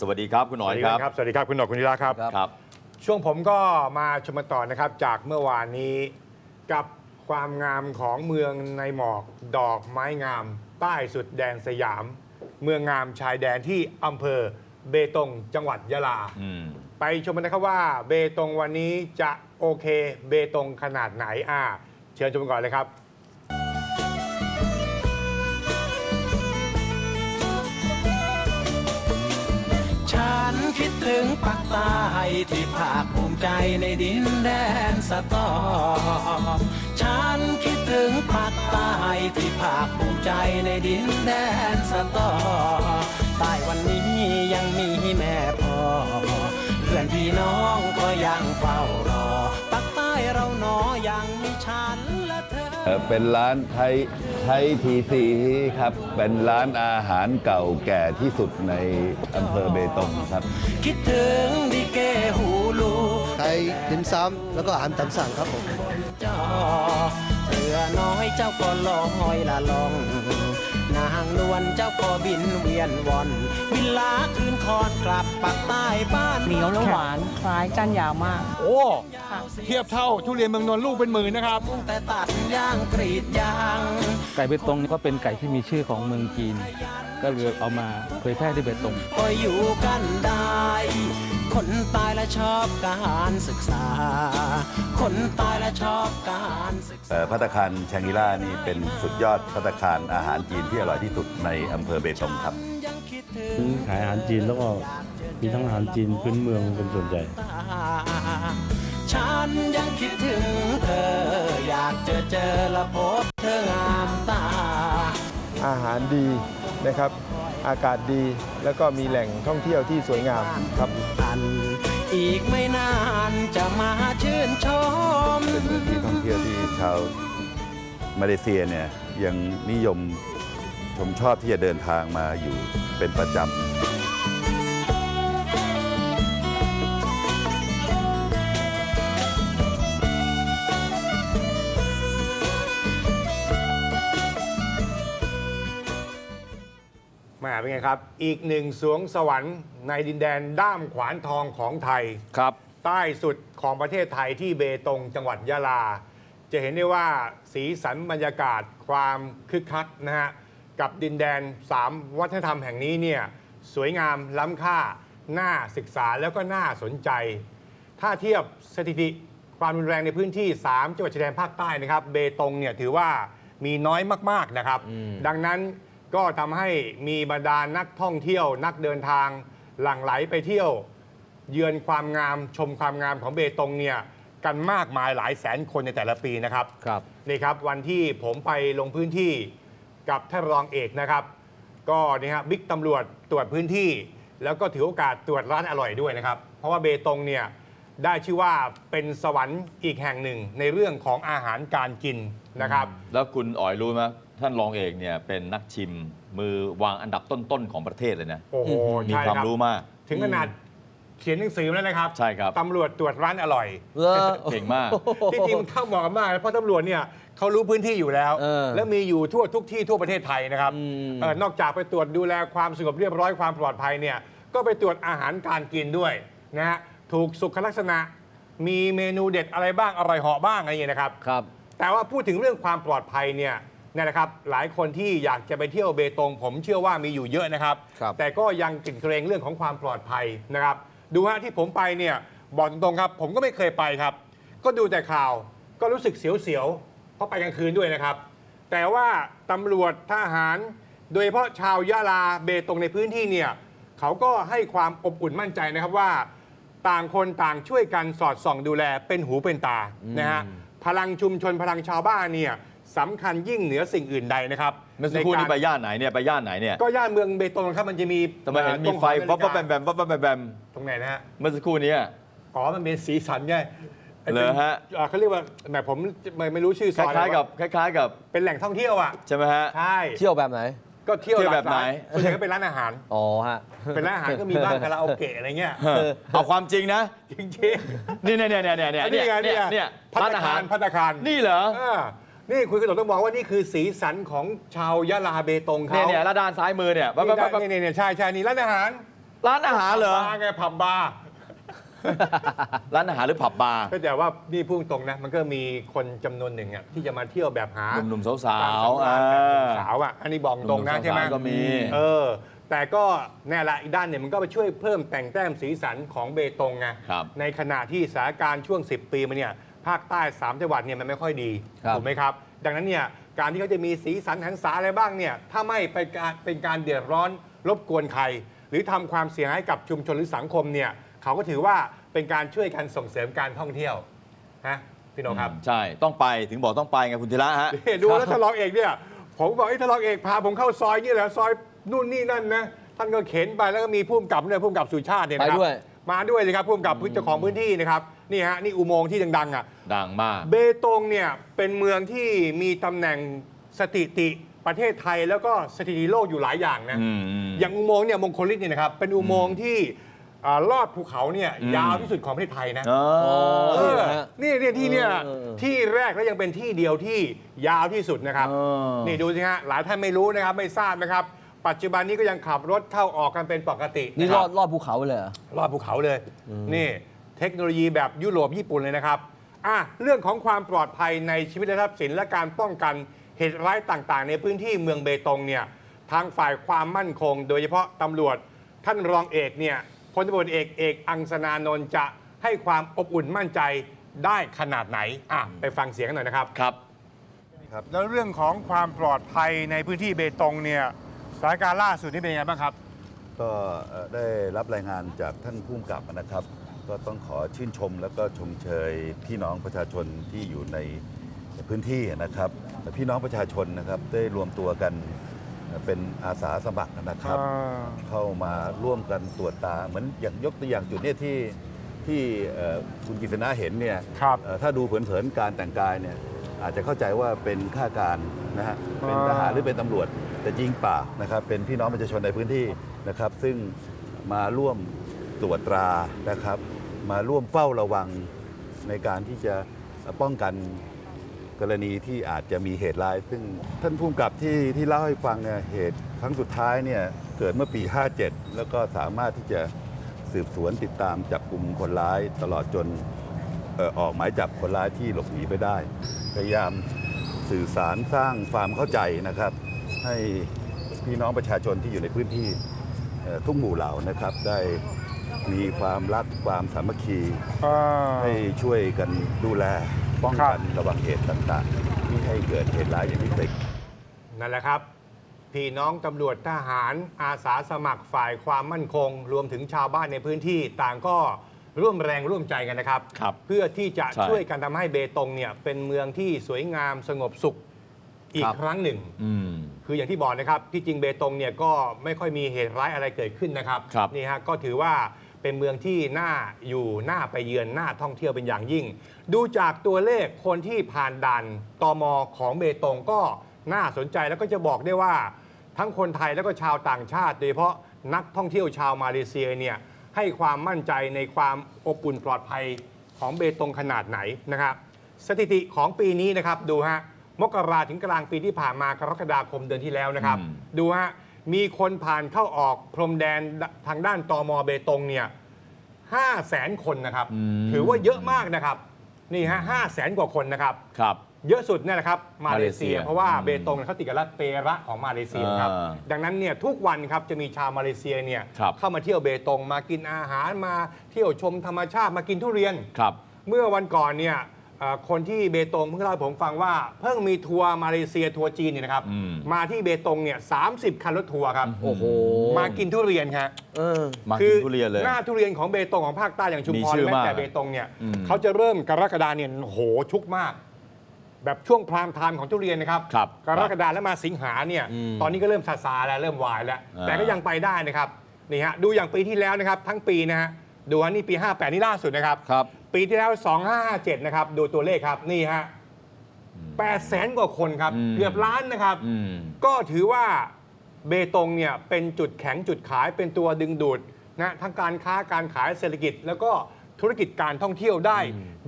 สวัสดีครับคุณหน่อยครับ สวัสดีครับคุณหนอกคุณนิราครับ ครับ ช่วงผมก็มาชมกันต่อนะครับ จากเมื่อวานนี้กับความงามของเมืองในหมอก ดอกไม้งาม ใต้สุดแดนสยาม เมืองงามชายแดนที่อำเภอเบตงจังหวัดยะลาอืมไปชมกันนะครับว่า เบตงวันนี้จะโอเค เบตงขนาดไหนอ่าเชิญชมกันก่อนเลยครับ คิดถึงปักใต้ที่ภาคภูมิใจในดินแดนสตอ ฉันคิดถึงปักใต้ที่ภาคภูมิใจในดินแดนสตอใต้วันนี้ยังมีแม่พ่อเพื่อนพี่น้องก็ยังเฝ้ารอปักใต้เราหนอยังมีฉัน เธอเอ่อเป็นร้านไทยไทยทีซีครับ เป็นร้านอาหารเก่าแก่ที่สุดในอำเภอเบตงครับ คิดถึงดิเกหูลูไทยดิมซ้ำแล้วก็อาหารตามสั่งครับผมจอเรือน้อยเจ้าก็ลอยละลอง นางนวลเจ้าก็บินเวียนวนบินลาคืนคอนกลับปักใต้บ้านเหนียวและหวานคล้ายก้านยาวมาก โอ้เทียบเท่าทุเรียนเมืองนนท์ลูกเป็นหมื่นนะครับแต่ตัดย่างกรีดยาง ไก่เบตงนี่ก็เป็นไก่ที่มีชื่อของเมืองจีน ก็เลยเอามาเผยแพร่ที่เบตงก็อยู่กันได้ คนตายและชอบการศึกษา คนตายและชอบการศึกษาเอ่อพัตตาคารชางกิล่านี่เป็นสุดยอดพัตตาคารอาหารจีนที่อร่อยที่สุดในอำเภอเบตงครับยังคิดถึงขายอาหารจีนแล้วก็มีทั้งอาหารจีนพื้นเมืองเป็นส่วนใหญ่ฉันยังคิดถึงเธออยากเจอเจอและพบเธองามตา อาหารดีนะครับอากาศดีแล้วก็มีแหล่งท่องเที่ยวที่สวยงามครับอันอีกไม่นานจะมาชื่นชมเป็นเมืองที่ท่องเที่ยวที่ชาวมาเลเซียเนี่ยยังนิยมชมชอบที่จะเดินทางมาอยู่เป็นประจำ เป็นไงครับ อีกหนึ่งสวงสวรรค์ในดินแดนด้ามขวานทองของไทย ครับ ใต้สุดของประเทศไทยที่เบตงจังหวัดยะลา จะเห็นได้ว่าสีสันบรรยากาศความคึกคักนะฮะ กับดินแดน 3 วัฒนธรรมแห่งนี้เนี่ยสวยงามล้ำค่า น่าศึกษาแล้วก็น่าสนใจ ถ้าเทียบสถิติความรุนแรงในพื้นที่ 3 จังหวัดชายแดนภาคใต้นะครับ เบตงเนี่ยถือว่ามีน้อยมากๆนะครับ ดังนั้น ก็ทำให้มีบรรดานักท่องเที่ยว นักเดินทางหลั่งไหลไปเที่ยว เยือนความงามชมความงามของเบตงเนี่ยกันมากมายหลายแสนคนในแต่ละปีนะครับครับนี่ครับวันที่ผมไปลงพื้นที่กับท่านรองเอกนะครับ ก็นี่ครับบิ๊กตำรวจตรวจพื้นที่ แล้วก็ถือโอกาสตรวจร้านอร่อยด้วยนะครับ เพราะว่าเบตงเนี่ย ได้ชื่อว่าเป็นสวรรค์อีกแห่งหนึ่งในเรื่องของอาหารการกินนะครับ แล้วคุณอ๋อยรู้ไหมท่านรองเอกเนี่ยเป็นนักชิมมือวางอันดับต้นๆของประเทศเลยนะโอ้โหมีใช่ความครับรู้มาก ถึงขนาดเขียนหนังสือแล้วนะครับใช่ครับ ตำรวจตรวจร้านอร่อยเก่งมาก ที่จริงมันเข้าเหมาะกันมากเพราะตำรวจเนี่ยเขารู้พื้นที่อยู่แล้ว เออแล้วมีอยู่ทั่วทุกที่ทั่วประเทศไทยนะครับอืม เออนอกจากไปตรวจดูแลความสงบเรียบร้อยความปลอดภัยเนี่ยก็ไปตรวจอาหารการกินด้วยนะฮะ ถูกสุขลักษณะ มีเมนูเด็ดอะไรบ้างอร่อยเหาะบ้างอะไรอย่างเงี้ยนะครับ ครับ แต่ว่าพูดถึงเรื่องความปลอดภัยเนี่ยเนี่ยนะครับหลายคนที่อยากจะไปเที่ยวเบตงผมเชื่อว่ามีอยู่เยอะนะครับ ครับแต่ก็ยังกลิ่นเกรงเรื่องของความปลอดภัยนะครับ ดูฮะที่ผมไปเนี่ยบอกตรงๆครับ ผมก็ไม่เคยไปครับ ก็ดูแต่ข่าวก็รู้สึกเสียวๆเพราะไปกลางคืนด้วยนะครับ แต่ว่าตำรวจทหาร โดยเฉพาะชาวยะลาเบตงในพื้นที่เนี่ยเขาก็ให้ความอบอุ่นมั่นใจนะครับว่า ต่างคนต่างช่วยกันสอดส่องดูแลเป็นหูเป็นตานะฮะพลังชุมชนพลังชาวบ้านเนี่ยสำคัญยิ่งเหนือสิ่งอื่นใดนะครับเมื่อสักครู่นี้ในไปการย่านไหนเนี่ยไปย่านไหนเนี่ยก็ย่านเมืองเบตงครับมันจะมีทำไมเห็นมีไฟตรวังบวับแบมแบมวับวับแบมแบมตรงไหนนะฮะเมื่อสักครู่นี้อ๋อมันเป็นสีสันไงเหรอฮะอ่าเขาเรียกว่าแบบผมไม่ไม่รู้ชื่อคซอยล้ายๆกับคล้าย ๆ กับเป็นแหล่งท่องเที่ยวอะใช่ไหมฮะใช่เที่ยวแบบไหน ก็เที่ยวเที่ยวแบบไหน ลากลายส่วนใหญ่ก็เป็นร้านอาหาร อ๋อฮะ เป็นร้านอาหารก็มีบ้านคาราโอเกะอะไรเงี้ยเอาความจริงนะ จริงนี่เนี่ยเนี่ยเนี่ยเนี่ยๆเนี่ยนี่ไงเนี่นี่ยไงเนี่ยพัตร้านตาอาคาหารรพัตตาคารนี่เหรอเออนี่คุณกระโดดต้องบอกว่านี่คือสีสันของชาวยะลาเบตงเนี่ยเขาเนี่ยแล้วด้านซ้ายมือเนี่ยวับวับวับวับนี่นี่นี่ใช่ใช่นี่ร้านอาหารร้านอาหารเหรอ บาร์ไงผับบาร์ ร้านอาหารหรือผับบาร์ก็แต่ว่านี่พูดตรงนะ มันก็มีคนจำนวนหนึ่งอะที่จะมาเที่ยวแบบหาหนุ่มๆสาตมวสำๆราอ่ญแบบหนุ่มาสาวอะอันนี้บอกตรงนะหนุ่มๆใช่ไหมสาวๆก็มีเออแต่ก็แน่ละอีกด้านเนี่ยมันก็ไปช่วยเพิ่มแต่งแต้มสีสันของเบตงไงครับในขณะที่สถานการณ์ช่วง 10 ปีมาเนี่ยภาคใต้3จังหวัดเนี่ยมันไม่ค่อยดีครับถูกไหมครับ ดังนั้นเนี่ยการที่เขาจะมีสีสันหันษาอะไรบ้างเนี่ยถ้าไม่ไปการเป็นการเดือดร้อนรบกวนใคร หรือทำความเสียหายกับชุมชนหรือสังคมเนี่ย เขาก็ถือว่าเป็นการช่วยกันส่งเสริมการท่องเที่ยวฮะพี่โนครับ ใช่ต้องไปถึงบอกต้องไปไงคุณธีระฮะนี่ดูแล้วทะลองเอกเนี่ย ผมบอกไอ้ทะลองเอกพาผมเข้าซอยนี่แหละซอยนู่นนี่นั่นนะท่านก็เข็นไปแล้วก็มีผู้กำกับเนี่ยผู้กำกับสุชาติเนี่ยนะครับไปด้วยมาด้วยเลยครับผู้กำกับเจ้าของพื้นที่นะครับนี่ฮะนี่อุโมงค์ที่ดังๆอะดังมาก เบตงเนี่ยเป็นเมืองที่มีตำแหน่งสถิติประเทศไทยแล้วก็สถิติโลกอยู่หลายอย่างนะอืมอืมอย่างอุโมงค์เนี่ยมงคลฤทธิ์เนี่ยนะครับเป็นอุโมงค์ที่ อ่าลอดภูเขาเนี่ยอืมยาวที่สุดของประเทศไทยนะเออเอนี่อเหรอฮะ นี่เนี่ยที่เนี่ยเออเออที่แรกแล้วยังเป็นที่เดียวที่ยาวที่สุดนะครับ เออ นี่ดูสิฮะหลายท่านไม่รู้นะครับไม่ทราบนะครับ ปัจจุบันนี้ก็ยังขับรถเข้าออกกันเป็นปกตินี่ะครบ อดรอดภูเขาไปเลยเหรอ รอบภูเขาเลย นี่เทคโนโลยีแบบยุโรปญี่ปุ่นเลยนะครับอะเรื่องของความปลอดภัยในชีวิตและทรัพย์สินและการป้องกันเหตุร้ายต่างๆ ในพื้นที่เมืองเบตงเนี่ยทางฝ่ายความมั่นคง โดยเฉพาะตำรวจท่านรองเอกเนี่ย พลตำรวจเอกเอกอังสนานนท์จะให้ความอบอุ่นมั่นใจได้ขนาดไหนอะไปฟังเสียงกันหน่อยนะครับ ครับ แล้วเรื่องของความปลอดภัยในพื้นที่เบตงเนี่ยสถานการณ์ล่าสุดนี่เป็นยังไงบ้างครับ ก็เอ่อได้รับรายงานจากท่านผู้กำกับนะครับ ก็ต้องขอชื่นชมแล้วก็ชมเชยพี่น้องประชาชนที่อยู่ในพื้นที่นะครับแต่พี่น้องประชาชนนะครับได้รวมตัวกัน เป็นอาสาสมัครนะครับ เข้ามาร่วมกันตรวจตา เหมือนอย่างยกตัวอย่างจุดเนี้ที่ที่เอ่อคุณกิษณะเห็นเนี่ยครับเอ่อถ้าดูเผินๆการแต่งกายเนี่ยอาจจะเข้าใจว่าเป็นข้าการนะฮะเป็นทหารหรือเป็นตำรวจ แต่จริงเปล่านะครับ เป็นพี่น้องประชาชนในพื้นที่นะครับ ซึ่งมาร่วมตรวจตรานะครับ มาร่วมเฝ้าระวังในการที่จะป้องกัน กรณีที่อาจจะมีเหตุร้าย ซึ่งท่านผู้กำกับที่ที่เล่าให้ฟังเนี่ยเหตุครั้งสุดท้ายเนี่ยเกิดเมื่อปี 57 แล้วก็สามารถที่จะสืบสวนติดตามจับกลุ่มคนร้าย ตลอดจนเอ่อออกหมายจับคนร้ายที่หลบหนีไปได้ พยายามสื่อสารสร้างความเข้าใจนะครับ ให้พี่น้องประชาชนที่อยู่ในพื้นที่เอ่อทุกหมู่เหล่านะครับได้ มีความรักความสามัคคีให้ช่วยกันดูแลป้องกันระวังเหตุต่างๆที่ให้เกิดเหตุร้ายอย่างที่เคยนั่นแหละครับ พี่น้องตำรวจทหารอาสาสมัครฝ่ายความมั่นคง รวมถึงชาวบ้านในพื้นที่ต่างก็ร่วมแรงร่วมใจกันนะครับ ครับเพื่อที่จะใช่ ช่วยกันทำให้เบตงเนี่ยเป็นเมืองที่สวยงามสงบสุข อีคกรับ ครั้งหนึ่ง อืม คืออย่างที่บอกนะครับที่จริงเบตงเนี่ยก็ไม่ค่อยมีเหตุร้ายอะไรเกิดขึ้นนะครับครับนี่ฮะก็ถือว่าเป็นเมืองที่น่าอยู่น่าไปเยือนน่าท่องเที่ยวเป็นอย่างยิ่ง ดูจากตัวเลขคนที่ผ่านด่านตมของเบตงก็น่าสนใจแล้วก็จะบอกได้ว่า ทั้งคนไทยแล้วก็ชาวต่างชาติ โดยเฉพาะนักท่องเที่ยวชาวมาเลเซียเนี่ยให้ความมั่นใจในความอบอุ่นปลอดภัยของเบตงขนาดไหนนะครับ สถิติของปีนี้นะครับดูฮะ มกราถึงกลางปีที่ผ่านมากรกฎาคมเดือนที่แล้วนะครับ อืม ดูฮะมีคนผ่านเข้าออกพรมแดนทางด้านตมเบตงเนี่ยห้าแสนคนนะครับถือว่าเยอะมากนะครับ นี่ฮะห้าแสนกว่าคนนะครับ ครับ เยอะสุดเนี่ยแหละครับมาเลเซีย มาเลเซียเพราะว่าอืมเบตงเนี่ยเขาติดกับรัฐเประของมาเลเซียครับ อ่าดังนั้นเนี่ยทุกวันครับจะมีชาวมาเลเซียเนี่ยครับ เข้ามาเที่ยวเบตงมากินอาหารมาเที่ยวชมธรรมชาติมากินทุเรียน ครับ เมื่อวันก่อนเนี่ยเอ่อคนที่เบตงเพิ่งเล่าให้ผมฟังว่า เพิ่งมีทัวร์มาเลเซียทัวร์จีนเนี่ยนะครับ อืม มาที่เบตงเนี่ยสาคันรถทัวร์ครับ โอ้โหมากินทุเรียนครับ เออ มาคืกินทุเรียนเลย หน้าทุเรียนของเบตงของภาคใต้อย่างชุมมีพรชื่อแม้มากแต่เบตงเนี่ยอืมเขาจะเริ่มกรกฎาเนี่ยโหชุกมาก แบบช่วงพรามไทม์ของทุเรียนนะครับครับกรกฎาแล้วมาสิงหาเนี่ยอืมตอนนี้ก็เริ่มซาซาแล้วเริ่มวายแล้ว อ่า แต่ก็ยังไปได้นะครับนี่ฮะดูอย่างปีที่แล้วนะครับ ทั้งปีนะฮะดูฮะนี่ปี 58 นี่ล่าสุดนะครับ ครับ ปีที่แล้ว 2557 นะครับ ดูตัวเลขครับ นี่ฮะ8แสนกว่าคนครับ อืม เกือบล้านนะครับ อืม ก็ถือว่าเบตงเนี่ยเป็นจุดแข็งจุดขายเป็นตัวดึงดูดนะทั้งการค้าการขายเศรษฐกิจ แล้วก็ธุรกิจการท่องเที่ยวได้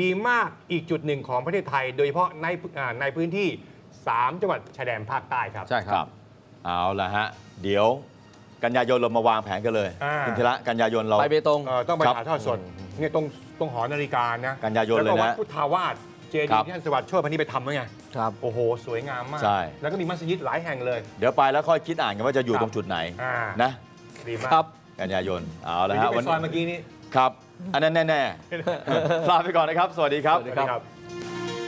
ดีมากอีกจุดหนึ่งของประเทศไทย โดยเฉพาะในอ่าในพื้นที่ 3 จังหวัดชายแดนภาคใต้ครับ ใช่คครับรับ เอาละฮะ เดี๋ยวกันยายนเรามาวางแผนกันเลยอ่า คุณธีระกันยายนเรา ไปเบตง เอ่อต้องไปครับ ถ่ายทอดสด เนี่ยตรงตรงหอนาฬิกานะกันยายนเลยนะแล้วก็วัดพุทธาวาสเจครัดีบย์ที่ท่านสวัสดิ์ช่วยพันนี้ไปทำไว้ไงครับ โอ้โห สวยงามมาก ใช่ แล้วก็มีมัสยิดหลายแห่งเลย เดี๋ยวไปแล้วค่อยคิดอ่านกันว่าจะอยู่ครับตรงจุดไหนอ่า นะดีมากครับกันยายนเอาละวันฮะนี้ไปวันซอยเมื่อกี้นี้ ครับ อันนั้นแน่ๆลาไปก่อนนะครับ สวัสดีครับ สวัสดีครับ